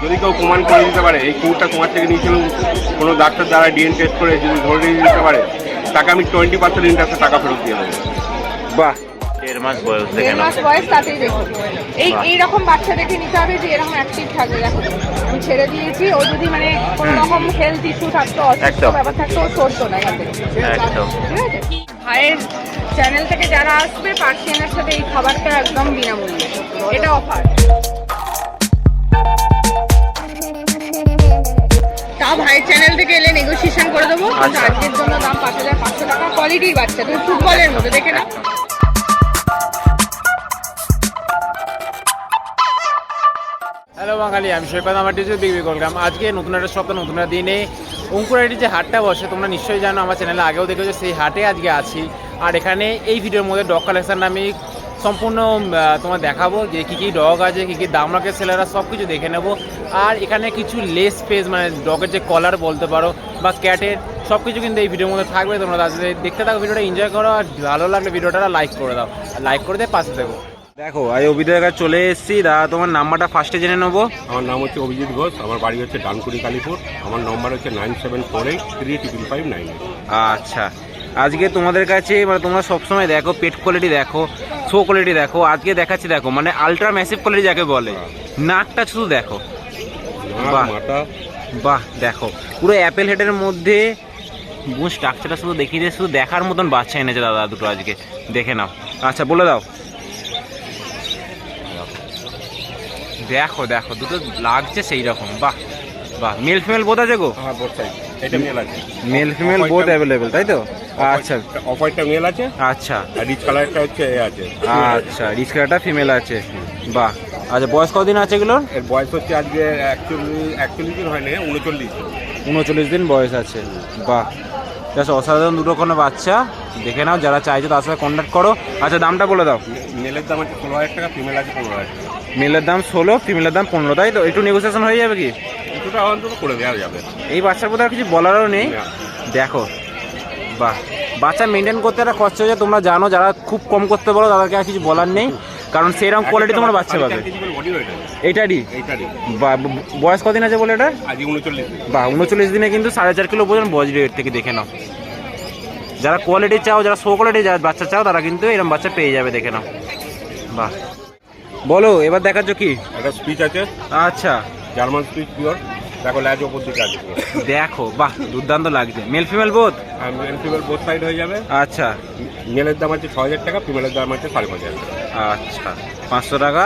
যদি কেউ প্রমাণ করে দিতে পারে এই কুকুরটা তোমার থেকে নিয়েছিল কোনো ডাক্তার দ্বারা ডিএন টেস্ট করে যদি ধরে নিয়ে দিতে পারে তাকে আমি টোয়েন্টি পার্সেন্ট ইন্টারেস্টে টাকা ফেরত দিয়ে দেবো। বাহ। দেড় মাস বয়স দেড় মাস বয়স তাতেই দেখুন এই এইরকম বাচ্চা দেখে নিতে হবে যে এরকম অ্যাক্টিভ থাকবে দেখো। আমি ছেড়ে দিয়েছি ও যদি মানে কোনো রকম হেলথ ইস্যু থাকতো অসুস্থ। ব্যাপার থাকতো ও সরতো না এখান থেকে। ঠিক আছে? ভাইয়ের চ্যানেল থেকে যারা আসবে পার্সিয়ানের সাথে এই খাবারটা একদম বিনামূল্যে। এটা অফার তা ভাইয়ের চ্যানেল থেকে এলে নেগোসিয়েশন করে দেবো। কিন্তু আচ্ছা। আজকের জন্য দাম পাঁচ হাজার পাঁচশো টাকা। কোয়ালিটির বাচ্চা তুমি ফুটবলের মতো দেখে না হ্যালো বাঙালি আমি সৈকত আমার টিচার বিগ করলাম। আজকে নতুন একটা সপ্তাহ নতুন একটা দিনে অঙ্কুরাইটির যে হাটটা বসে, তোমরা নিশ্চয়ই জানো, আমার চ্যানেলে আগেও দেখেছ সেই হাটে আজকে আছি। আর এখানে এই ভিডিওর মধ্যে ডগ কালেকশন আমি সম্পূর্ণ তোমার দেখাবো যে কী কী ডগ আছে, কী কী দাম রাখে ছেলেরা সব কিছু দেখে নেব। আর এখানে কিছু লেস পেজ মানে ডগের যে কলার বলতে পারো, বা ক্যাটের সব কিছু কিন্তু এই ভিডিওর মধ্যে থাকবে। তোমরা দেখতে থাকো, ভিডিওটা এনজয় করো, আর ভালো লাগলে ভিডিওটা লাইক করে দাও। লাইক করে দিয়ে পাশে দেবো দেখো আজ অভিদের কাছে চলে এসেছি। দাদা তোমার নাম্বারটা ফার্স্টে জেনে নেব। আমার নাম হচ্ছে অভিজিৎ ঘোষ আমার বাড়ি হচ্ছে ডানকুড়ি কালীপুর। আমার নম্বর হচ্ছে nine seven four eight three triple five nine আচ্ছা আজকে তোমাদের কাছে মানে তোমরা সবসময় দেখো পেট কোয়ালিটি দেখো শো কোয়ালিটি দেখো আজকে দেখাচ্ছি দেখো মানে আলট্রা ম্যাসিভ কোয়ালিটি যাকে বলে। নাকটা শুধু দেখো। বাহ। বাহ দেখো পুরো অ্যাপেল হেডের মধ্যে স্ট্রাকচারটা শুধু দেখিয়ে দিয়ে শুধু দেখার মতন বাচ্চা এনেছে দাদা দুটো আজকে। দেখে নাও। আচ্ছা বলে দাও। দেখো দেখো দুটো লাগছে সেই রকম বাহ বাহ। মেল ফিমেল বোধ আছে গো? হ্যাঁ এটা মেল আছে। মেল ফিমেল বোধ অ্যাভেলেবেল তাই তো? আচ্ছা। অফ হোয়াইটটা মেল আছে? আচ্ছা। আর রিচ কালারটা হচ্ছে এ আছে। আচ্ছা রিস্কাটা ফিমেল আছে। বাহ। আচ্ছা বয়স কদিন আছে এগুলোর? এর বয়স হচ্ছে আজকে অ্যাকচুয়ালি একচল্লিশ দিন হয়নি উনচল্লিশ উনচল্লিশ দিন বয়স আছে। বাহ। জাস্ট অসাধারণ দুটো কোনো বাচ্চা। দেখে নাও যারা চাইছে তার সাথে কন্ট্যাক্ট করো। আচ্ছা দামটা বলে দাও। মেলের দাম আছে ষোলো হাজার টাকা ফিমেল আছে পনেরো হাজার টাকা। মেলের দাম ষোলো ফিমেলের দাম পনেরো তাই তো? একটু নেগোসিয়েশন হয়ে যাবে কি? কিছুটা অন্তত করে দেওয়া যাবে এই বাচ্চার আর কিছু বলারও নেই। দেখো বাহ। বাচ্চা মেনটেন করতে একটা খরচা হয়ে তোমরা জানো যারা খুব কম করতে পারো তাদেরকে আর কিছু বলার নেই। কারণ সেরকম কোয়ালিটি তোমার বাচ্চা পাবে। এইটারই? বয়স কদিন আছে বলে এটা? বা উনচল্লিশ দিনে। কিন্তু সাড়ে চার কিলো ওজন বজ রেট থেকে দেখে নাও। যারা কোয়ালিটি চাও যারা শো কোয়ালিটি যারা বাচ্চা চাও তারা কিন্তু এরকম বাচ্চা পেয়ে যাবে দেখে নাও। বাহ। বলো এবার দেখাচ্ছ কি? একটা স্পিচ আছে। আচ্ছা। জার্মান স্পিচ পিওর দেখো ল্যাজ ওপর দিকে আছে দেখো বাহ দুর্দান্ত লাগছে। Male female both male female both side হয়ে যাবে। আচ্ছা। মেলের দাম আছে ছ হাজার টাকা ফিমেলের দাম আছে সাড়ে পাঁচ হাজার টাকা। আচ্ছা পাঁচশো টাকা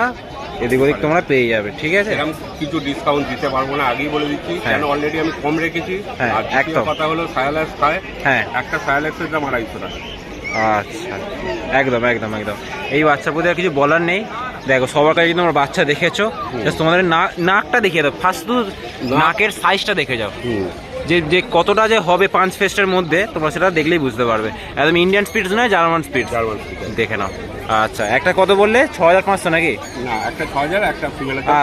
এদিক ওদিক তোমরা পেয়ে যাবে ঠিক আছে? এরকম কিছু ডিসকাউন্ট দিতে পারব না আগেই বলে দিচ্ছি। হ্যাঁ। কেন অলরেডি আমি কম রেখেছি? হ্যাঁ, আর দ্বিতীয় একদম। কথা হলো সায়ালাক্স খায়। হ্যাঁ। একটা সায়ালাক্সের দাম আড়াইশো টাকা। আচ্ছা একদম একদম একদম। এই প্রতি আর কিছু বলার নেই। দেখো সবার কাছে কিন্তু তোমরা বাচ্চা দেখেছ। Just তোমাদের নাকটা দেখিয়ে দাও। ফার্স্ট তো নাকের সাইজটা দেখে যাও। যে যে কতটা যে হবে পাঁচ ফেস্টের মধ্যে তোমরা সেটা দেখলেই বুঝতে পারবে। একদম ইন্ডিয়ান স্পিডস নয় জার্মান স্পিড জার্মান স্পিকার দেখে নাও। আচ্ছা একটা কত বললে? ছ হাজার পাঁচশো নাকি? না একটা ছ হাজার একটা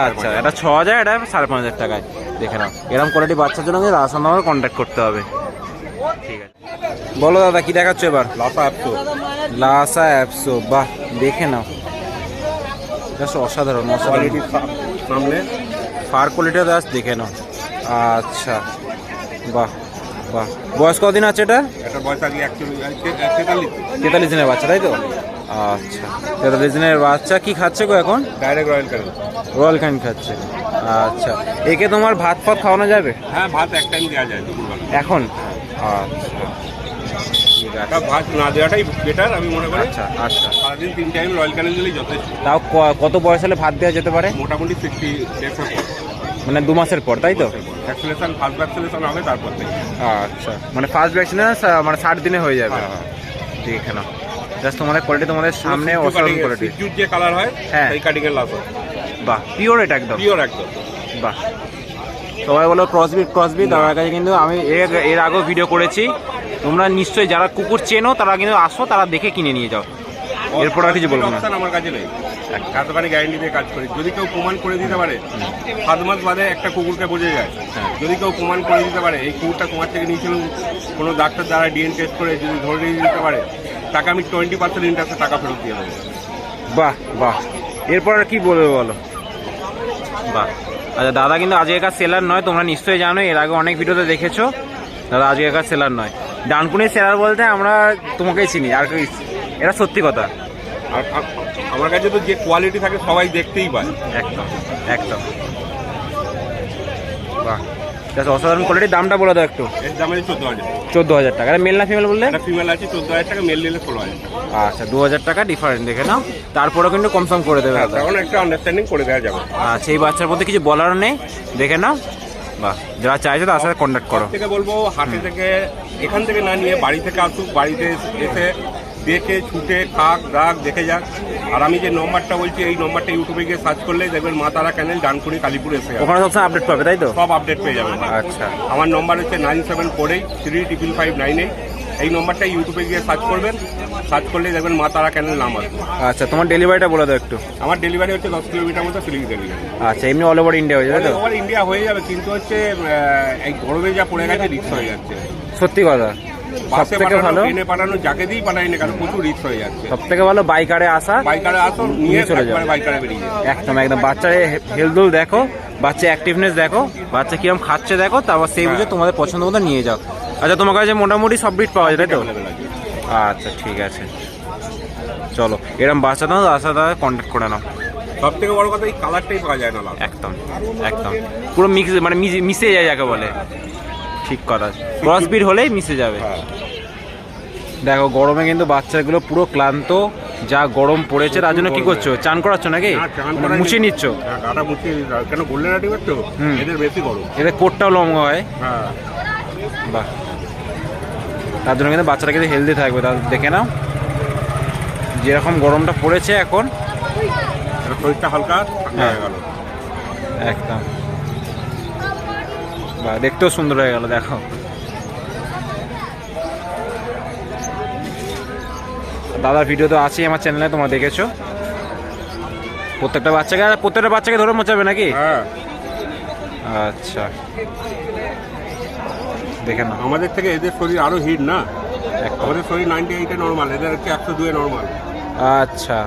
আচ্ছা এটা ছ হাজার এটা সাড়ে পাঁচ হাজার টাকায়। দেখে নাও। এরকম কোয়ালিটি বাচ্চার জন্য কিন্তু রাসান আমার কন্ট্যাক্ট করতে হবে। ঠিক আছে। বলো দাদা কি দেখাচ্ছ এবার? লাফা একশো লাসা অ্যাপসো বাহ দেখে নাও। জাস্ট অসাধারণ অসাধারণ সামনে ফার কোয়ালিটিও জাস্ট দেখে নাও। আচ্ছা বাহ বাহ। বয়স কদিন আছে এটা? তেতাল্লিশ দিনের বাচ্চা তাই তো? আচ্ছা তেতাল্লিশ দিনের বাচ্চা কি খাচ্ছে গো এখন? Direct Royal Canin Royal can খাচ্ছে। আচ্ছা একে তোমার ভাত ফাত খাওয়ানো যাবে? হ্যাঁ ভাত এক টাইম দেওয়া যায় এখন? আচ্ছা। ভাত না দেওয়াটাই বেটার আমি মনে করি। আচ্ছা আচ্ছা। সারাদিন তিন টাইম রয়্যাল ক্যানেল দিলেই যথেষ্ট। তাও ক- কত বয়স হলে ভাত দেওয়া যেতে পারে? মোটামুটি সিক্সটি দেড়শো মানে দু মাসের পর তাই তো? ভ্যাকসিনেশন ফার্স্ট ভ্যাকসিনেশন হবে তারপর থেকে। আচ্ছা। মানে ফার্স্ট ভ্যাকসিনেশন মানে ষাট দিনে হয়ে যাবে। হ্যাঁ, হ্যাঁ। ঠিক জাস্ট তোমাদের কোয়ালিটি তোমাদের সামনে অসাধারণ কোয়ালিটি যে কালার হয় হ্যাঁ। সেই কাটিং এর লাভ বাহ পিওর এটা একদম। পিওর একদম। বাহ। সবাই বলো ক্রসবিট ক্রসবিট আমার কাছে কিন্তু আমি এর এর আগেও ভিডিও করেছি। তোমরা নিশ্চয়ই যারা কুকুর চেনো তারা কিন্তু আসো তারা দেখে কিনে নিয়ে যাও। এরপর আর কিছু বলব না। আমার কাছে নেই। এতখানি গ্যারেন্টি দিয়ে কাজ করি। যদি কেউ প্রমাণ করে দিতে পারে সাত মাস বাদে একটা কুকুরকে বোঝা যায়। যদি কেউ প্রমাণ করে দিতে পারে এই কুকুরটা তোমার থেকে নিয়েছিল কোনো ডাক্তার দ্বারা ডিএন টেস্ট করে যদি ধরে নিয়ে দিতে পারে তাকে আমি টোয়েন্টি পার্সেন্ট ইন্টারেস্টে টাকা ফেরত দিয়ে দেবো। বাহ বাহ। এরপর আর কি বলবে বলো? বাহ। আচ্ছা দাদা কিন্তু আজকেকার সেলার নয় তোমরা নিশ্চয়ই জানো এর আগে অনেক ভিডিওতে দেখেছ। দাদা আজকেকার সেলার নয়। ডানকুনির সেলার বলতে আমরা তোমাকেই চিনি আর এটা সত্যি কথা। আর আর আমার কাছে তো যে কোয়ালিটি থাকে সবাই দেখতেই পায়। একদম একদম। আছে অসাধারণ কোয়ালিটির দামটা বলে দাও একটু। এর দাম আছে চোদ্দ হাজার চোদ্দ হাজার টাকা। মেল না ফিমেল বললে? ফিমেল আছে চোদ্দ হাজার টাকা মেল নিলে ষোলো হাজার আচ্ছা দু হাজার টাকা ডিফারেন্ট দেখে নাও। তারপরেও কিন্তু কমসম করে দেবে তখন একটা আন্ডারস্ট্যান্ডিং করে দেওয়া যাবে। আচ্ছা এই বাচ্চার মধ্যে কিছু বলার নেই। দেখে নাও। বাহ যারা চাইছে তার সাথে কন্ট্যাক্ট করো। থেকে বলব হাটে থেকে এখান থেকে না নিয়ে বাড়ি থেকে আসুক বাড়িতে এসে দেখে ছুটে খাক দাগ দেখে যাক। আর আমি যে নম্বরটা বলছি এই নম্বরটা ইউটিউবে গিয়ে সার্চ করলে দেখবেন মা তারা ক্যানেল ডানকুনি কালীপুর এসে। ওখানে সবসময় আপডেট পাবে তাই তো? সব আপডেট পেয়ে যাবেন আচ্ছা। আমার নম্বর হচ্ছে nine seven four eight three triple five nine eight এই নম্বরটা ইউটিউবে গিয়ে সার্চ করবেন। সার্চ করলে দেখবেন মা তারা ক্যানেল নাম আসবে আচ্ছা তোমার ডেলিভারিটা বলে দাও একটু। আমার ডেলিভারি হচ্ছে দশ কিলোমিটার মতো ফিলিং ডেলিভারি আচ্ছা এমনি অল ওভার ইন্ডিয়া হয়ে যাবে তো? ওভার ইন্ডিয়া হয়ে যাবে কিন্তু হচ্ছে এই গরমে যা পড়ে গেছে রিক্স হয়ে যাচ্ছে। সত্যি কথা। বাসে থেকে ভালো? ট্রেনে পাঠানো যাকে দিয়েই পাঠাই না কারণ প্রচুর রিক্স হয়ে যাচ্ছে। সব থেকে ভালো বাইকারে আসা? বাইকারে আসো নিয়ে চলে যাও। বাইকারে বেরিয়ে একদম একদম। বাচ্চার হেলদুল দেখো বাচ্চা অ্যাক্টিভনেস দেখো বাচ্চা কিরম খাচ্ছে দেখো তারপর সেই বুঝে তোমাদের পছন্দ মতো নিয়ে যাও। আচ্ছা তোমার কাছে মোটামুটি সব ব্রিড পাওয়া যায় তাই তো? আচ্ছা ঠিক আছে। চলো এরকম বাচ্চা দাও আসা দাদা কন্ট্যাক্ট করে নাও। সব থেকে বড় কথা এই কালারটাই পাওয়া যায় না একদম একদম। পুরো মিক্স মানে মিশে যায় যাকে বলে। ঠিক কথা। ক্রস বিট হলেই মিশে যাবে। হ্যাঁ। দেখো গরমে কিন্তু বাচ্চাগুলো পুরো ক্লান্ত যা গরম পড়েছে তার জন্য কি করছ? চান করাচ্ছ নাকি? মানে মুছে নিচ্ছ? হ্যাঁ, গাটা। কেন গোল্ডেন তো এদের বেশি গরম। এদের কোটটাও লম্বা হয়। হ্যাঁ। বাহ। তার জন্য কিন্তু বাচ্চাটা কিন্তু হেলদি থাকবে। তা দেখে নাও। যেরকম গরমটা পড়েছে এখন। শরীরটা হালকা ঠান্ডা হ্যাঁ। হয়ে গেল। একদম। বাহ দেখতেও সুন্দর হয়ে গেল দেখো। দাদার ভিডিও তো আছেই আমার চ্যানেলে তোমরা দেখেছ। প্রত্যেকটা বাচ্চাকে আর প্রত্যেকটা বাচ্চাকে ধরে মোচাবে নাকি? হ্যাঁ। আচ্ছা। দেখে না আমাদের থেকে এদের শরীর আরও হিট না। আমাদের শরীর নাইনটি এইটে নর্মাল এদের হচ্ছে একশো দুয়ে নর্মাল আচ্ছা।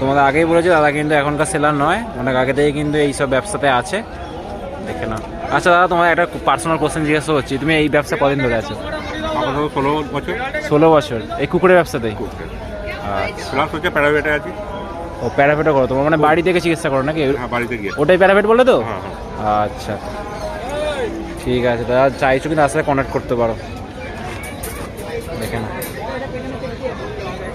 তোমাদের আগেই বলেছি দাদা কিন্তু এখনকার সেলার নয়। অনেক আগে থেকে কিন্তু এইসব ব্যবসাতে আছে। দেখে না আচ্ছা দাদা তোমার একটা পার্সোনাল কোশ্চেন জিজ্ঞাসা করছি। তুমি এই ব্যবসা কদিন ধরে আছো? ষোলো বছর। ষোলো বছর। এই কুকুরের ব্যবসাতেই প্লাস হচ্ছে প্যারাভেটে আছি। ও প্যারাফেটও করো। তোমার মানে বাড়ি থেকে চিকিৎসা করো নাকি? হ্যাঁ বাড়িতে গিয়ে। ওটাই প্যারাফেট বলে তো? হ্যাঁ হ্যাঁ। আচ্ছা। ঠিক আছে দাদা চাইছো কিন্তু আসলে কন্ট্যাক্ট করতে পারো। দেখে না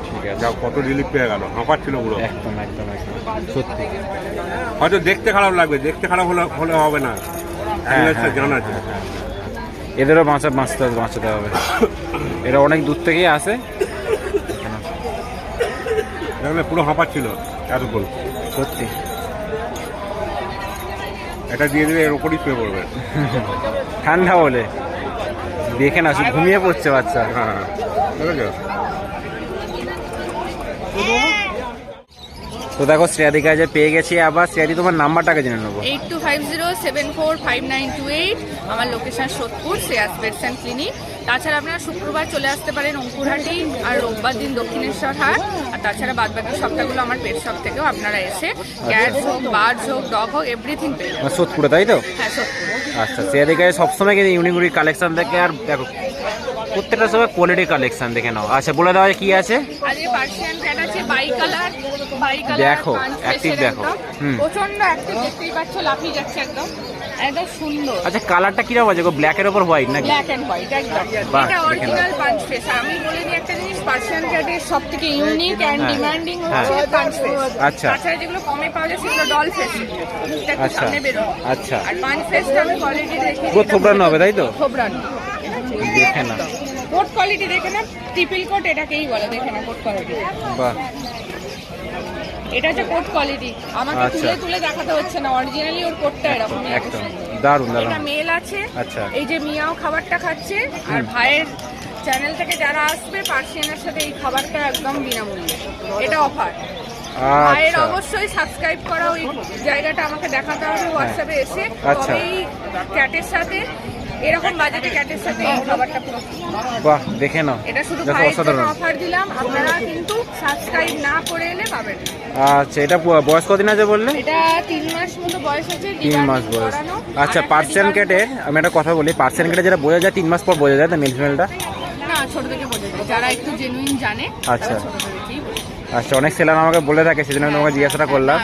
ঠিক আছে কত রিলিফ পেয়ে গেল। হাঁপার ছিল পুরো। একদম একদম একদম। সত্যি। হয়তো দেখতে খারাপ লাগবে দেখতে খারাপ হলে হলে হবে না। হ্যাঁ, হ্যাঁ, জানা। এদেরও বাঁচা বাঁচতে হবে বাঁচাতে হবে। এরা অনেক দূর থেকেই আসে। পুরো হাঁপার ছিল এতক্ষণ। সত্যি। এটা দিয়ে দিলে এর ওপরই শুয়ে পড়বে। ঠান্ডা বলে। দেখে না ঘুমিয়ে পড়ছে বাচ্চা। হ্যাঁ হ্যাঁ। তো দেখো শ্রেয়াদিকে যে পেয়ে গেছি। আবার শ্রেয়াদি তোমার নাম্বারটাকে জেনে নেব। Eight two five zero seven four five nine two eight. আমার location Sodepur Shreyas pets and clinic. তাছাড়া আপনারা শুক্রবার চলে আসতে পারেন অঙ্কুরহাটি আর রোববার দিন দক্ষিণেশ্বর হাট। আর তাছাড়া বাদ বাকি সপ্তাহগুলো আমার পেট শপ থেকেও আপনারা এসে ক্যাটস হোক বার্ডস হোক ডগ হোক এভরিথিং পেয়ে। সোদপুরে তাই তো? হ্যাঁ সোদপুর। আচ্ছা শ্রেয়াদিকে সবসময় কিন্তু ইউনিক কালেকশন দেখে আর দেখো প্রত্যেকটা সময় কোয়ালিটি কালেকশন দেখে নাও। আচ্ছা বলে দেওয়া কি আছে? আজকে পার্সিয়ান ক্যাট আছে বাই কালার বাই কালার দেখো, active দেখো। হুম। প্রচণ্ড অ্যাক্টিভ দেখতেই পাচ্ছ লাফিয়ে যাচ্ছে একদম। একদম সুন্দর। আচ্ছা কালারটা কীরকম আছে? ব্ল্যাকের ওপর হোয়াইট নাকি? ব্ল্যাক এন্ড হোয়াইট একদম। এটা অরিজিনাল পাঞ্চ ফেস আমি বলে দিই একটা জিনিস পার্সিয়ান ক্যাটের সব ইউনিক অ্যান্ড হ্যাঁ, ডিমান্ডিং হ্যাঁ। হচ্ছে পাঞ্চ ফেস আচ্ছা। তাছাড়া যেগুলো কমে পাওয়া যায় সেগুলো ডল ফেস আচ্ছা, আচ্ছা। আর পাঞ্চ ফেসটা আমি কোয়ালিটি দেখি পুরো থোবড়ানো হবে, তাই তো? থোবড়ানো। দেখে না। কোট কোয়ালিটি দেখে না ট্রিপল কোট এটাকেই বলে দেখে না কোট কোয়ালিটি। বাহ। এটা হচ্ছে কোট কোয়ালিটি। আমাকে আচ্ছা। তুলে তুলে দেখাতে হচ্ছে না অরিজিনালি ওর কোটটা এরকমই একদম। দারুণ এটা মেল আছে। আচ্ছা। এই যে মিয়াও খাবারটা খাচ্ছে আর ভাইয়ের চ্যানেল থেকে যারা আসবে পার্সিয়ানের সাথে এই খাবারটা একদম বিনামূল্যে। এটা অফার ভাইয়ের আচ্ছা অবশ্যই সাবস্ক্রাইব করা ওই জায়গাটা আমাকে দেখাতে হবে হোয়াটসঅ্যাপে এসে। আচ্ছা। তবেই ক্যাটের সাথে এরকম বাজেটে ক্যাটের সাথে এই খাবারটা পুরো। বাহ দেখে নাও। এটা শুধু অসাধারণ। অফার দিলাম আপনারা কিন্তু সাবস্ক্রাইব না করে এলে পাবেন। আচ্ছা এটা বয়স কদিন আছে বললে? এটা তিন মাস মতো বয়স আছে মাস বয়স। আচ্ছা পার্সেন্ট কেটে আমি একটা কথা বলি পার্সেন্ট কেটে যেটা বোঝা যায় তিন মাস পর বোঝা যায় তো মিল ফিমেলটা না ছোট থেকে বোঝা যায়। যারা একটু জেনুইন জানে আচ্ছা। আচ্ছা অনেক সেলার আমাকে বলে থাকে সেজন্য আমি তোমাকে জিজ্ঞাসাটা করলাম।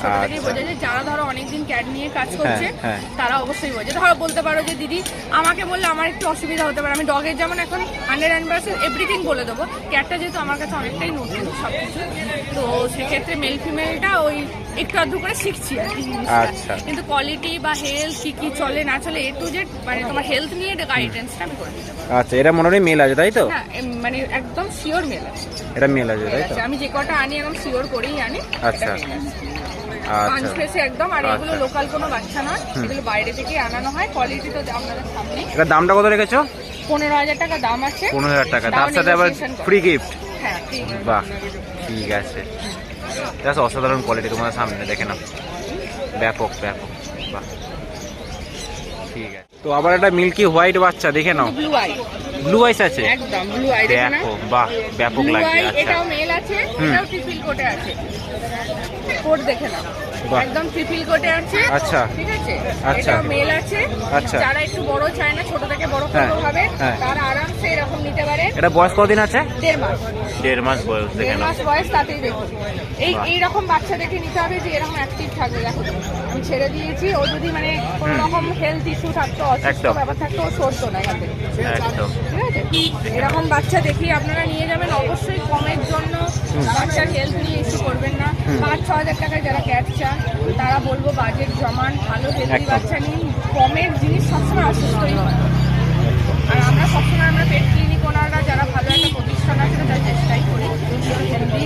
ছোট থেকেই বোঝা যায় যারা ধরো অনেকদিন ক্যাট নিয়ে কাজ করছে হ্যাঁ। তারা অবশ্যই বোঝে ধরো বলতে পারো যে দিদি আমাকে বললে আমার একটু অসুবিধা হতে পারে আমি ডগের যেমন এখন হান্ড্রেড অ্যান্ড পার্সেন্ট এভরিথিং বলে দেবো ক্যাটটা যেহেতু আমার কাছে অনেকটাই নতুন সব কিছু তো সেক্ষেত্রে মেল ফিমেলটা ওই একটু আধটু করে শিখছি আর কি জিনিসটা। আচ্ছা। কিন্তু কোয়ালিটি বা হেলথ কি কি চলে না চলে এ টু জেড মানে তোমার হেলথ নিয়ে গাইডেন্সটা আমি করে দিই আচ্ছা এটা মনে হয় মেল আছে তাই তো হ্যাঁ মানে একদম শিওর মেল আছে এটা মেল আছে তাই তো। আমি যে কটা আনি একদম শিওর করেই আনি আচ্ছা। পাঁচ আচ্ছা একদম আর এগুলো আচ্ছা। লোকাল কোনো বাচ্চা নয় এগুলো বাইরে থেকে আনানো হয় কোয়ালিটি তো আপনাদের সামনে এটার দামটা কত রেখেছো? পনেরো হাজার টাকা দাম আছে। পনেরো হাজার টাকা। তার সাথে আবার ফ্রি গিফট হ্যাঁ বাহ ঠিক আছে। জাস্ট অসাধারণ কোয়ালিটি তোমাদের সামনে দেখে নাও। ব্যাপক ব্যাপক। বাহ ঠিক আছে। তো আবার একটা মিল্কি হোয়াইট বাচ্চা দেখে নাও। ব্লু আই ব্লু আইস আছে? একদম ব্লু আই দেখো বাহ ব্যাপক লাগছে আচ্ছা। এটাও মেল আছে হুম। এটাও ট্রিপল কোটে আছে। কোট দেখে নাও। একদম ট্রিপল কোটে আছে। আচ্ছা। ঠিক আছে? আচ্ছা। মেল আছে। আচ্ছা। যারা একটু বড় চায় না ছোট থেকে বড় হ্যাঁ, করতে হবে হ্যাঁ। তারা আরামসে এরকম নিতে পারে। এটা বয়স কদিন আছে? দেড় মাস। দেড় মাস বয়স দেখে দেড় মাস বয়স তাতেই দেখুন। এই বাহ। এইরকম বাচ্চা দেখে নিতে হবে যে এরকম অ্যাক্টিভ থাকবে। দেখো আমি ছেড়ে দিয়েছি ও যদি মানে কোনো রকম হেলথ ইস্যু থাকতো অসুস্থ ব্যাপার থাকতো ও সরতো না এখান থেকে। একদম। ঠিক আছে? এরকম বাচ্চা দেখি আপনারা নিয়ে যাবেন। অবশ্যই কমের জন্য বাচ্চার হেলথ নিয়ে ইস্যু করবেন না। পাঁচ ছ হাজার টাকায় যারা ক্যাট চান তারা বলব বাজেট জমান ভালো হেলদি বাচ্চা নিন। কমের জিনিস সবসময় অসুস্থই হয়। আর আমরা সবসময় আমরা পেট ক্লিনিক ওনাররা যারা ভালো একটা প্রতিষ্ঠান আছে তার চেষ্টাই করি হেলদি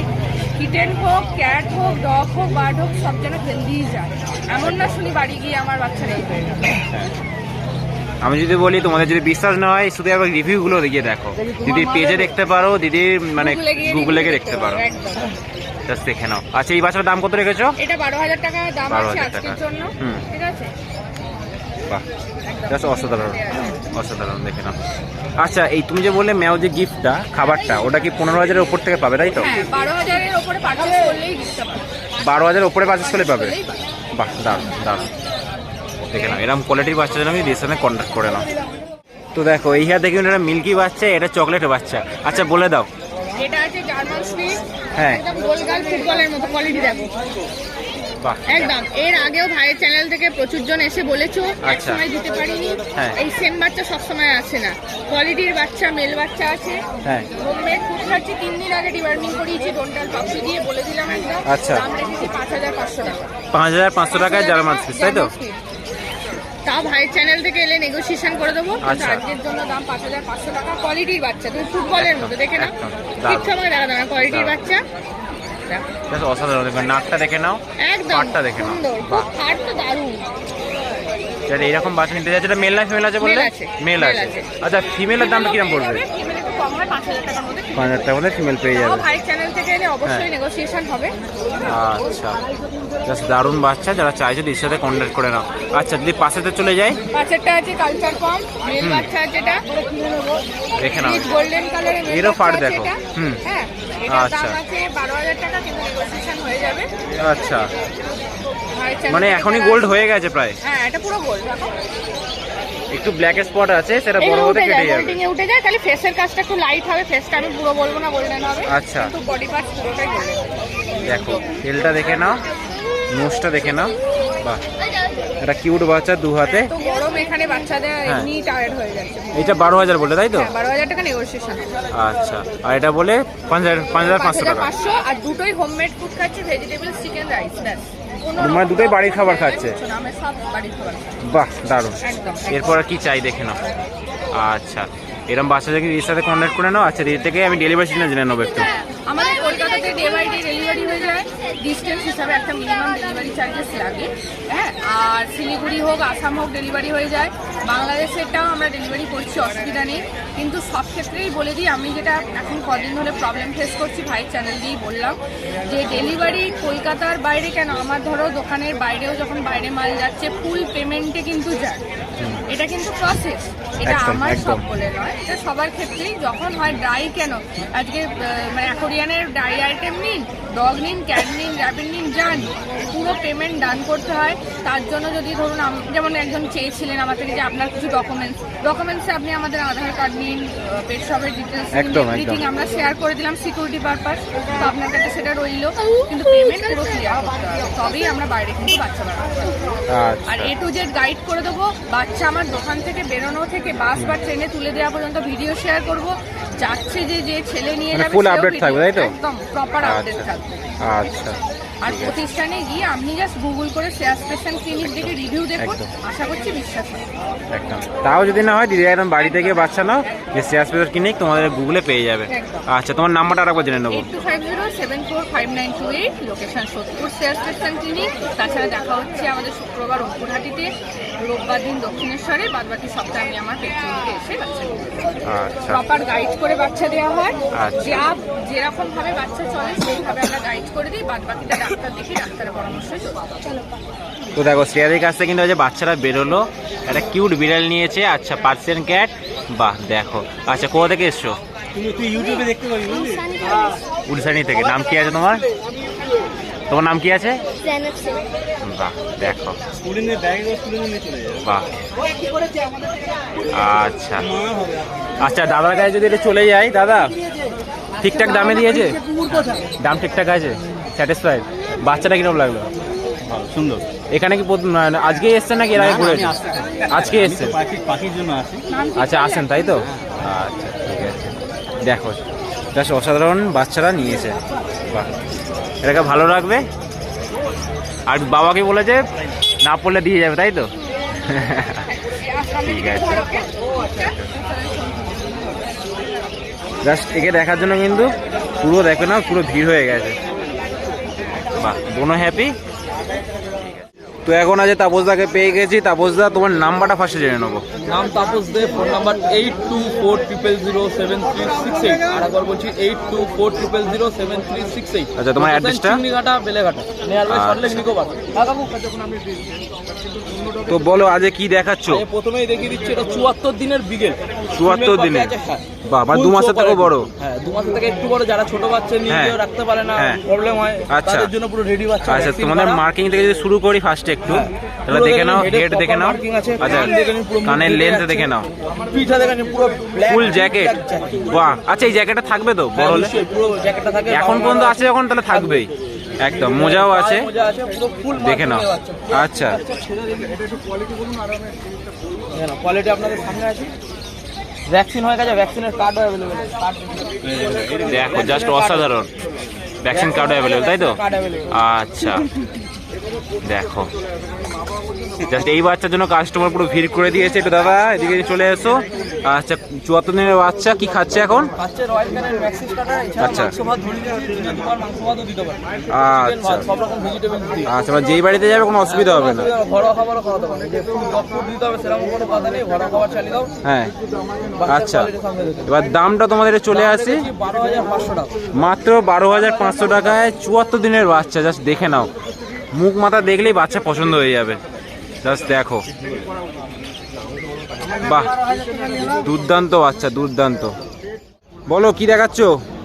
কিটেন হোক ক্যাট হোক ডগ হোক বার্ড হোক সব যেন হেলদিই যায়। এমন না শুনি বাড়ি গিয়ে আমার বাচ্চা এই হয়ে গেল আমি যদি বলি তোমাদের যদি বিশ্বাস না হয় শুধু একবার রিভিউগুলো দেখিয়ে দেখো। দিদির পেজে দেখতে পারো দিদির মানে গুগলে গিয়ে দেখতে পারো। একদম। জাস্ট দেখে নাও। আচ্ছা এই বাচ্চাটার দাম কত রেখেছো? এটা বারো হাজার টাকা দাম 12,000 আছে। আজকের জন্য। ঠিক আছে? বাহ জাস্ট অসাধারণ। অসাধারণ দেখে নাও। আচ্ছা এই তুমি যে বললে ম্যাও যে গিফটটা খাবারটা ওটা কি পনেরো হাজারের উপর থেকে পাবে তাই তো? হ্যাঁ বারো হাজারের করলেই বারো উপরে পারচেস করলে পাবে? করলেই পাবে। বাহ দারুণ দারুণ। দেখে নাও এরকম কোয়ালিটির বাচ্চা যেন আমি দিদির সাথে কন্ট্যাক্ট করে নাও। তো দেখো এই দেখুন এটা মিল্কি বাচ্চা এটা চকলেট বাচ্চা। আচ্ছা বলে দাও। এটা আছে জার্মান সুইট হ্যাঁ। একদম গোলগাল ফুটবলের মতো কোয়ালিটি দেখো একদম এর আগেও ভাইয়ের চ্যানেল থেকে প্রচুর জন এসে বলেছ এক আচ্ছা। সময় দিতে পারিনি হ্যাঁ। এই সেম বাচ্চা সবসময় আসে না কোয়ালিটির বাচ্চা মেল বাচ্চা আছে হ্যাঁ হোমমেড ফুড খাচ্ছি তিন দিন আগে ডিবার্মিং করিয়েছি ডোন্টাল পাপসি দিয়ে বলে দিলাম একদম আচ্ছা। দাম রেখেছি পাঁচ হাজার পাঁচশো টাকা পাঁচ হাজার পাঁচশো টাকায় জার্মান তাই তো। তা ভাইয়ের চ্যানেল থেকে এলে নেগোসিয়েশন করে দেবো। আচ্ছা। আজকের জন্য দাম পাঁচ হাজার পাঁচশো টাকা। কোয়ালিটির বাচ্চা তুমি ফুটবলের মতো দেখে নাও। ঠিক সময় দেখা দাঁড়া কোয়ালিটির বাচ্চা। অসাধারণ দেখবে নাকটা দেখে নাও পাটটা দেখে দারুণ। এইরকম বাচ্চা নিতে যাচ্ছে মেল না ফিমেল আছে বললে? মেল আছে। আচ্ছা ফিমেলের দামটা কীরকম পড়বে? কম হয় পাঁচ হাজার টাকার মধ্যে পাঁচ হাজার টাকার মধ্যে ফিমেল পেয়ে যাবে। ভাইয়ের চ্যানেল থেকে এলে অবশ্যই হ্যাঁ। নেগোসিয়েশন হবে। আচ্ছা। জাস্ট দারুণ বাচ্চা যারা চাইছে দিদির সাথে কন্ট্যাক্ট করে নাও। আচ্ছা যদি পাশেতে চলে যাই। পাঁচেরটা আছে কালচার পাম্প মেল বাচ্চা এটা। দেখে নাও। গোল্ডেন কালারের এরও ফাড় দেখো। হুম। হ্যাঁ আচ্ছা। আছে বারো হাজার টাকা কিন্তু নেগোসিয়েশন হয়ে যাবে। আচ্ছা। মানে এখনই গোল্ড হয়ে গেছে প্রায়। হ্যাঁ এটা পুরো গোল্ড দেখো। একটু ব্ল্যাক স্পট আছে সেটা বড় হতে কেটে যাবে। গোল্ডিং এ উঠে যায় খালি ফেসের কাজটা একটু লাইট হবে ফেসটা আমি পুরো বলব না গোল্ডেন হবে। আচ্ছা। কিন্তু বডি পার্টস পুরোটাই গোল্ডেন দেখো তেলটা দেখে নাও নোজটা দেখে নাও বাহ। এটা কিউট বাচ্চা দু হাতে। তো গরম এখানে বাচ্চাদের হ্যাঁ। এমনি টায়ার্ড হয়ে যাচ্ছে বারো হাজার বললে তাই তো? হ্যাঁ বারো হাজার টাকা নেগোসিয়েশন আচ্ছা আর এটা বলে পাঁচ হাজার পাঁচ হাজার পাঁচ পাঁচশো হাজার টাকা পাঁচশো আর দুটোই হোমমেড ফুড খাচ্ছে ভেজিটেবল চিকেন রাইস ব্যাস। মানে দুটোই বাড়ির খাবার খাচ্ছে? বাহ দারুণ। এরপর আর কি চাই দেখে নাও। আচ্ছা এরকম বাচ্চাদেরকে এর সাথে কন্ট্যাক্ট করে নাও। আচ্ছা দিদি থেকে আমি ডেলিভারি সিগন্যাল জেনে নেব একটু। আমাদের কলকাতাতে ডে বাই ডে ডেলিভারি হয়ে যায়। ডিস্টেন্স হিসাবে একটা মিনিমাম ডেলিভারি চার্জেস লাগে হ্যাঁ? আর শিলিগুড়ি হোক, আসাম হোক, ডেলিভারি হয়ে যায়। বাংলাদেশেরটাও আমরা ডেলিভারি করছি, অসুবিধা নেই। কিন্তু সব ক্ষেত্রেই বলে দিই, আমি যেটা এখন কদিন ধরে প্রবলেম ফেস করছি ভাই চ্যানেল দিয়েই বললাম, যে ডেলিভারি কলকাতার বাইরে কেন? আমার ধরো দোকানের বাইরেও যখন বাইরে মাল যাচ্ছে ফুল পেমেন্টে কিন্তু যায়। এটা কিন্তু প্রসেস এটা আমার একদম। সব বলে নয়। এটা সবার ক্ষেত্রেই যখন হয় ড্রাই কেন? আজকে মানে অ্যাকোরিয়ানের ড্রাই আইটেম নিন ডগ নিন ক্যাট নিন র্যাবিট নিন যান পুরো পেমেন্ট ডান করতে হয়। তার জন্য যদি ধরুন যেমন একজন চেয়েছিলেন আমার থেকে যে আপনার কিছু ডকুমেন্টস ডকুমেন্টসে আপনি আমাদের আধার কার্ড নিন পেট শপের ডিটেলস এভরিথিং আমরা শেয়ার করে দিলাম সিকিউরিটি পারপাস তো আপনার কাছে সেটা রইল। কিন্তু পেমেন্ট পুরো ক্লিয়ার করতে হবে। তবেই আমরা বাইরে কিন্তু বাচ্চা বাড়াবো আর আচ্ছা এ টু জেড গাইড করে দেবো। বাচ্চা আমার দোকান থেকে বেরোনো থেকে বাস বা ট্রেনে তুলে দেওয়া পর্যন্ত ভিডিও শেয়ার করব। যাচ্ছে যে যে ছেলে নিয়ে মানে যাবে ফুল আপডেট থাকবে, তাই তো? একদম প্রপার আপডেট আচ্ছা। থাকবে। আচ্ছা। আর প্রতিষ্ঠানে গিয়ে আপনি জাস্ট গুগল করে শেয়ার স্টেশন ক্লিনিক দেখে রিভিউ দেখুন। আশা করছি বিশ্বাস হবে। একদম। তাও যদি না হয় দিদি একদম বাড়ি থেকে বাচ্চা নাও যে শেয়ার স্পেস ক্লিনিক তোমাদের গুগলে পেয়ে যাবে। আচ্ছা তোমার নাম্বারটা আরেকবার জেনে নেব। Two five zero seven four five nine two eight location Sodepur share station clinic তাছাড়া দেখা হচ্ছে আমাদের শুক্রবার অঙ্কুরহাটিতে রোববার দিন দক্ষিণেশ্বরে বাদ বাকি সপ্তাহে আমি আমার পেট ক্লিনিকে এসে বাচ্চা আচ্ছা। প্রপার গাইড করে বাচ্চা দেওয়া হয়। আচ্ছা। যা যেরকম ভাবে বাচ্চা চলে সেইভাবে আমরা গাইড করে দিই বাদ তো দেখো শ্রেয়াদের কাছ থেকে কিন্তু ওই যে বাচ্চারা বেরোলো একটা কিউট বিড়াল নিয়েছে আচ্ছা পার্সিয়ান ক্যাট বাহ দেখো। আচ্ছা কোথা থেকে এসছো? উড়িষ্যানি থেকে। নাম কি আছে তোমার? তোমার নাম কি আছে? বাহ দেখো। বাহ। আচ্ছা। আচ্ছা দাদার কাছে যদি এটা চলে যাই দাদা ঠিকঠাক দামে দিয়েছে? দাম ঠিকঠাক আছে? স্যাটিসফাইড বাচ্চাটা কীরকম লাগল? সুন্দর। এখানে কি প্রথম- আজকে এসছেন নাকি এর আগে ঘুরেছেন আজকে এসছেন? পাখির জন্য আসি। আচ্ছা আসেন তাই তো? আচ্ছা ঠিক আছে। দেখো জাস্ট অসাধারণ বাচ্চারা নিয়েছে। বাহ এটাকে ভালো রাখবে। আর বাবাকে বলেছে না পড়লে দিয়ে যাবে তাই তো? ঠিক আছে। জাস্ট একে দেখার জন্য কিন্তু পুরো দেখো না পুরো ভিড় হয়ে গেছে। বাহ বোনো হ্যাপি তো এখন আছে তাপসদাকে পেয়ে গেছি। তাপসদা তোমার নাম্বারটা ফার্স্টে জেনে নেব। নাম Tapas De phone number eight two four triple zero seven three six eight আর একবার বলছি eight two four triple zero seven three six eight আচ্ছা, তোমার address টা? চিংড়িঘাটা বেলেঘাটা। নিয়ার বাই সল্টলেক আচ্ছা। তো বলো আজকে কি দেখাচ্ছ? প্রথমেই দেখিয়ে দিচ্ছি এটা চুয়াত্তর দিনের বিগেল 74 দিনের? বাবা, দু মাসের থেকে বড়? হ্যাঁ দু মাসের থেকে একটু বড় যারা ছোট বাচ্চা নিয়ে হ্যাঁ। রাখতে পারে না হ্যাঁ। প্রবলেম হয় আচ্ছা। তাদের জন্য পুরো রেডি বাচ্চা আচ্ছা তোমাদের মার্কিং থেকে যদি শুরু করি ফার্স্টে একটু হ্যাঁ। তাহলে দেখে নাও হেড দেখে নাও। আচ্ছা কানের লেন্থ দেখে নাও। পিঠা দেখে নিন, পুরো ফুল জ্যাকেট বাহ আচ্ছা এই জ্যাকেটটা থাকবে তো হ্যাঁ, বড় হলে? পুরো জ্যাকেটটা এখন পর্যন্ত আছে। যখন তাহলে থাকবেই। একদম মোজাও আছে। দেখে নাও। আচ্ছা। কোয়ালিটি আপনাদের সামনে আছে। ভ্যাকসিন হয়ে গেছে ভ্যাকসিনের কার্ডও অ্যাভেলেবেল দেখো জাস্ট অসাধারণ। ভ্যাকসিন কার্ড অ্যাভেলেবেল তাই তো? আচ্ছা। দেখো। জাস্ট এই বাচ্চার জন্য কাস্টমার পুরো ভিড় করে দিয়েছে একটু দাদা এদিকে চলে এসো। আচ্ছা চুয়াত্তর দিনের বাচ্চা কি খাচ্ছে এখন? আচ্ছা। আচ্ছা। আচ্ছা এবার যেই বাড়িতে যাবে কোনো অসুবিধা হবে না। হ্যাঁ। আচ্ছা। এবার দামটা তোমাদের চলে আসে। মাত্র বারো হাজার পাঁচশো টাকায় চুয়াত্তর দিনের বাচ্চা জাস্ট দেখে নাও। মুখ মাথা দেখলেই বাচ্চা পছন্দ হয়ে যাবে। জাস্ট দেখো। বাহ দুর্দান্ত বাচ্চা দুর্দান্ত। বলো কি দেখাচ্ছ?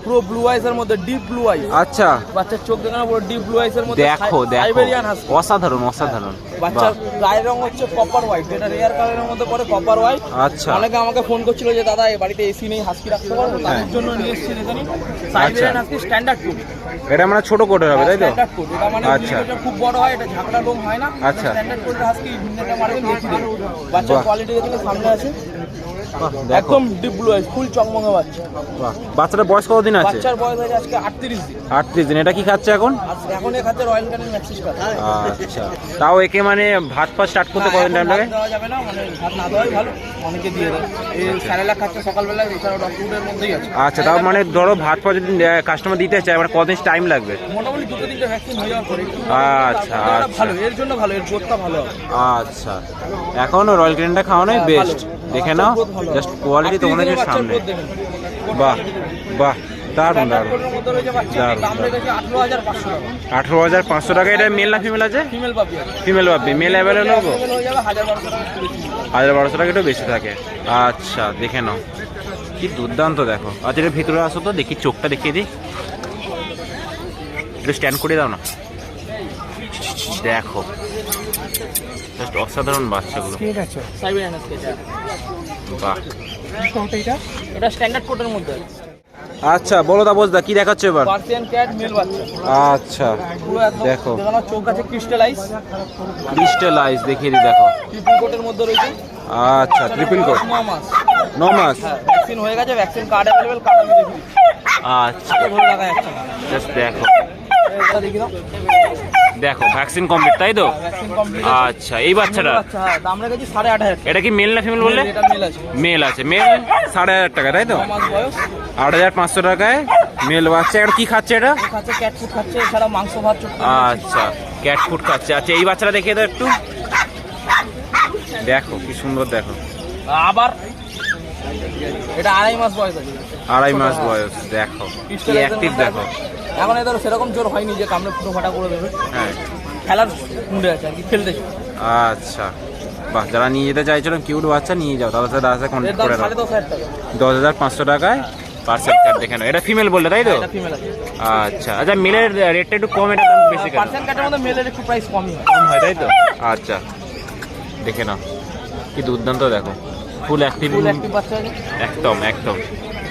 পুরো ব্লু আইস এর মধ্যে ডিপ ব্লু আইস আচ্ছা। বাচ্চার চোখ দেখে না পুরো ডিপ ব্লু আইস এর মধ্যে দেখো দেখো। সাইবেরিয়ান হাস্কি অসাধারণ অসাধারণ। বাচ্চার গায়ের রং হচ্ছে কপার হোয়াইট যেটা রেয়ার কালারের মধ্যে পড়ে কপার হোয়াইট আচ্ছা। অনেকে আমাকে ফোন করছিল যে দাদা এই বাড়িতে এসি নেই হাস্কি রাখতে পারব? হ্যাঁ। জন্য নিয়ে এসেছি দেখে নিন সাইবেরিয়ান হাস্কি স্ট্যান্ডার্ড কোড এটা মানে ছোট কোটের হবে তাই তো? স্ট্যান্ডার্ড এটা মানে আচ্ছা। মিলিমিটার খুব বড় হয় এটা ঝাঁকড়া লোম হয় না। আচ্ছা। স্ট্যান্ডার্ড কোডের হাস্কি ভিন্নটা মারবেন দেখিয়ে বাচ্চার কোয়ালিটি দেখলে সামনে আছে দেখো একদম ডিপ ব্লু আইস ফুল চকমকে বাচ্চা। বাহ। বাচ্চাটার বয়স কতদিন আছে? বাচ্চার বয়স হয়েছে আজকে আটত্রিশ দিন। আটত্রিশ দিন এটা কি খাচ্ছে এখন? এখন এ খাচ্ছে রয়্যাল ক্যানিং ম্যাক্সিস আচ্ছা। তাও একে মানে ভাত ফাত স্টার্ট করতে কতদিন টাইম লাগে দেওয়া যাবে না মানে ভাত না দেওয়াই ভালো। অনেকে দিয়ে দেয়। এই স্যারেলা খাচ্ছে সকালবেলা এছাড়াও ডগ ফুডের মধ্যেই আছে। আচ্ছা তাও মানে ধরো ভাত ফাত যদি কাস্টমার দিতে চায় মানে কতদিন টাইম লাগবে? মোটামুটি দুটো তিনটে ভ্যাকসিন হয়ে যাওয়ার পরে আচ্ছা, আচ্ছা। ভালো এর জন্য ভালো এর গ্রোথটা ভালো আচ্ছা। এখন রয়্যাল গ্রিনটা খাওয়ানোই বেস্ট। দেখে নাও। হবে। জাস্ট কোয়ালিটি 38 তোমাদের সামনে। বাহ বাহ দারুণ, দাম আঠেরো হাজার পাঁচশো টাকা। এটা মেল না ফিমেল আছে? ফিমেল পাবি মেল অ্যাভেলেবল হব? হাজার বারোশো টাকা একটু বেশি থাকে। আচ্ছা দেখে নাও। কি দুর্দান্ত দেখো। আচ্ছা এটা ভিতরে আসো তো দেখি চোখটা দেখিয়ে দিই। একটু স্ট্যান্ড করে দাও না। দেখো। জাস্ট অসাধারণ বাচ্চাগুলো। সাইবেরিয়ান স্কেচ বাহ। এটা স্ট্যান্ডার্ড কোটের মধ্যে। আচ্ছা বলো দা বোঝদা কি দেখাচ্ছে এবার? পার্সিয়ান ক্যাট মেল বাচ্চা। আচ্ছা দেখো। দেখানো চোখ আছে ক্রিস্টালাইজ ক্রিস্টালাইজ দেখিয়ে দিই দেখো। ট্রিপল কোটের মধ্যে রয়েছে। আচ্ছা ট্রিপল কোট ন মাস ন মাস ভ্যাকসিন হয়ে গেছে ভ্যাকসিন কার্ড অ্যাভেলেবেল কার্ড আমি দেখি আচ্ছা। যাচ্ছে জাস্ট দেখো। এটা দেখি দাও দেখো ভ্যাকসিন কমপ্লিট তাই তো? আচ্ছা এই বাচ্চাটা? হ্যাঁ দাম রেখেছি সাড়ে আট হাজার। এটা কি মেল না ফিমেল বললে? মেল আছে। মেল সাড়ে হাজার টাকা তাই তো? আট হাজার পাঁচশো টাকায় মেল বাচ্চা। এটা কি খাচ্ছে এটা? আচ্ছা ক্যাট ফুড খাচ্ছে। আচ্ছা এই বাচ্চাটা দেখিয়ে দাও একটু। দেখো কি সুন্দর দেখো। আবার? এটা আড়াই মাস বয়স আছে। আড়াই মাস বয়স দেখো। কি অ্যাক্টিভ দেখো। এখন এদের সেরকম জোর হয়নি যে কামড়ে ফুটো ফাটা করে দেবে। হ্যাঁ। খেলার মুডে আছে আর কি খেলতে আচ্ছা। বাহ যারা নিয়ে যেতে চাইছিল কিউট বাচ্চা নিয়ে যাও। তাদের সাথে দাদার কন্ট্যাক্ট করে দাও। দশ হাজার পাঁচশো টাকায় পার্সেল কার্ড দেখে নাও এটা ফিমেল বললে তাই তো? আছে। আচ্ছা। আচ্ছা মেলের রেটটা একটু কম এটা দাম বেশি পার্সেন্ট কাটের মধ্যে মেলের একটু প্রাইস কমই হয়। কম হয় তাই তো? আচ্ছা। দেখে নাও। কি দুর্দান্ত দেখো। ফুল অ্যাক্টিভ একদম একদম।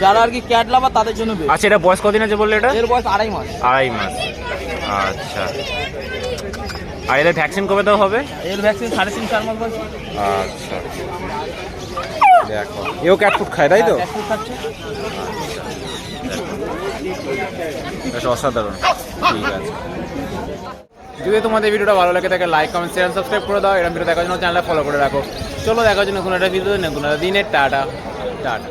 যারা আর কি ক্যাট লাভার তাদের জন্য আচ্ছা এটা বয়স কদিন আছে বললে এটা? এর বয়স আড়াই মাস। আড়াই মাস। আচ্ছা। আর এদের ভ্যাকসিন কবে দেওয়া হবে? এর ভ্যাকসিন সাড়ে তিন চার মাস বয়স। আচ্ছা। দেখো। এও ক্যাট ফুড খায় তাই তো? খাচ্ছে। বেশ অসাধারণ। ঠিক আছে। যদি তোমাদের ভিডিওটা ভালো লাগে থাকে লাইক কমেন্ট শেয়ার সাবস্ক্রাইব করে দাও। এরকম ভিডিও দেখার জন্য চ্যানেলটা ফলো করে রাখো। চলো দেখা জন্য নতুন একটা ভিডিও নতুন একটা দিনের টাটা। টাটা।